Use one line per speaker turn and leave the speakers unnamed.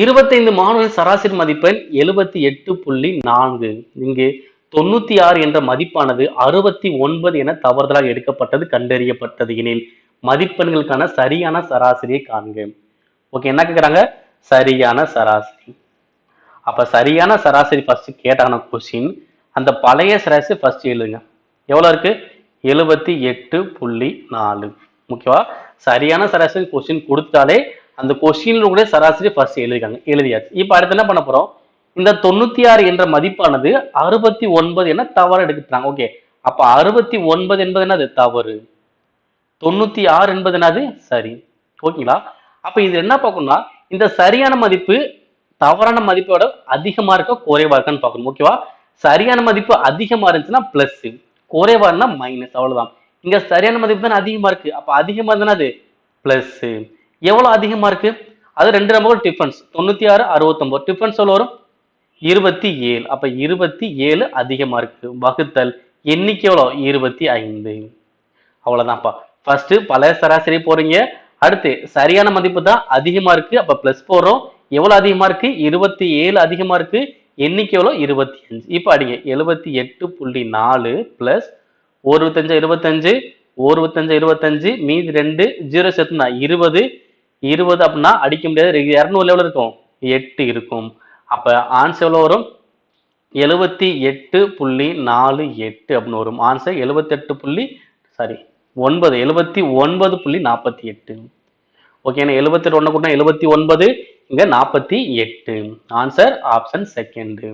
இருபத்தைந்து மாணவர்கள் சராசரி மதிப்பெண் எழுபத்தி எட்டு புள்ளி நான்கு. இங்கு தொண்ணூத்தி ஆறு என்ற மதிப்பானது அறுபத்தி ஒன்பது என தவறுதலாக எடுக்கப்பட்டது கண்டறியப்பட்டது. எனில் மதிப்பெண்களுக்கான சரியான சராசரியை காண்க. ஓகே என்ன கேட்குறாங்க சரியான சராசரி. அப்ப சரியான சராசரி ஃபர்ஸ்ட் கேட்டான கொஸ்டின் அந்த பழைய சராசரி ஃபர்ஸ்ட் எழுதுங்க. எவ்வளோ இருக்கு? எழுபத்தி எட்டு புள்ளி நாலு. ஓகேவா? சரியான சராசரி கொஸ்டின் கொடுத்தாலே அந்த கொஸ்டின் கூட சராசரி ஃபர்ஸ்ட் எழுதிக்காங்க எழுதியாச்சு. இப்போ அடுத்து என்ன பண்ண போறோம்? இந்த தொண்ணூற்றி ஆறு என்ற மதிப்பானது அறுபத்தி ஒன்பது என தவறு எடுக்கிறாங்க ஓகே அப்போ அறுபத்தி ஒன்பது என்பது என்னது? தவறு. தொண்ணூற்றி ஆறு என்பது என்னது? சரி. ஓகேங்களா அப்போ இது என்ன பார்க்கணும்னா இந்த சரியான மதிப்பு தவறான மதிப்போட அதிகமாக இருக்க குறைவா இருக்கான்னு பார்க்கணும். ஓகேவா சரியான மதிப்பு அதிகமா இருந்துச்சுன்னா ப்ளஸ் குறைவா இருந்தால் மைனஸ் அவ்வளோதான் இங்கே சரியான மதிப்பு தானே அதிகமாக இருக்கு. அப்போ அதிகமாக இருந்தா அது ப்ளஸ்ஸு எவ்வளோ அதிகமாக இருக்குது அது ரெண்டு நம்பர் டிஃபன்ஸ் தொண்ணூற்றி ஆறு அறுபத்தொம்போது. டிஃபன்ஸ் எவ்வளோ வரும்? இருபத்தி ஏழு. அப்போ இருபத்தி ஏழு அதிகமாக இருக்குது வகுத்தல் எண்ணிக்கை எவ்வளோ இருபத்தி ஐந்து. அவ்வளோதான்ப்பா ஃபஸ்ட்டு பழைய சராசரி போகிறீங்க அடுத்து சரியான மதிப்பு தான் அதிகமாக இருக்குது அப்போ ப்ளஸ் போடுறோம். எவ்வளோ அதிகமாக இருக்குது இருபத்தி ஏழு அதிகமாக இருக்குது எண்ணிக்கை எவ்வளோ இருபத்தி அஞ்சு. இப்போ அடிங்க. எழுபத்தி எட்டு புள்ளி நாலு ப்ளஸ் ஒருபத்தஞ்சு இருபத்தஞ்சு ஒருபத்தஞ்சு இருபத்தஞ்சு இருபத்தஞ்சு மீதி ரெண்டு ஜீரோ சேர்த்துனா இருபது. இருபது அப்படின்னா அடிக்க முடியாது. இரநூறு எவ்வளோ இருக்கும். எட்டு இருக்கும். அப்போ ஆன்சர் எவ்வளோ வரும்? எழுபத்தி எட்டு புள்ளி நாலு எட்டு அப்படின்னு வரும். ஆன்சர் எழுபத்தெட்டு புள்ளி சாரி ஒன்பது எழுபத்தி ஒன்பது புள்ளி நாற்பத்தி எட்டு. ஓகேண்ணா எழுபத்தி ஒன்று கூட எழுபத்தி ஒன்பது இங்கே நாற்பத்தி எட்டு. Answer option second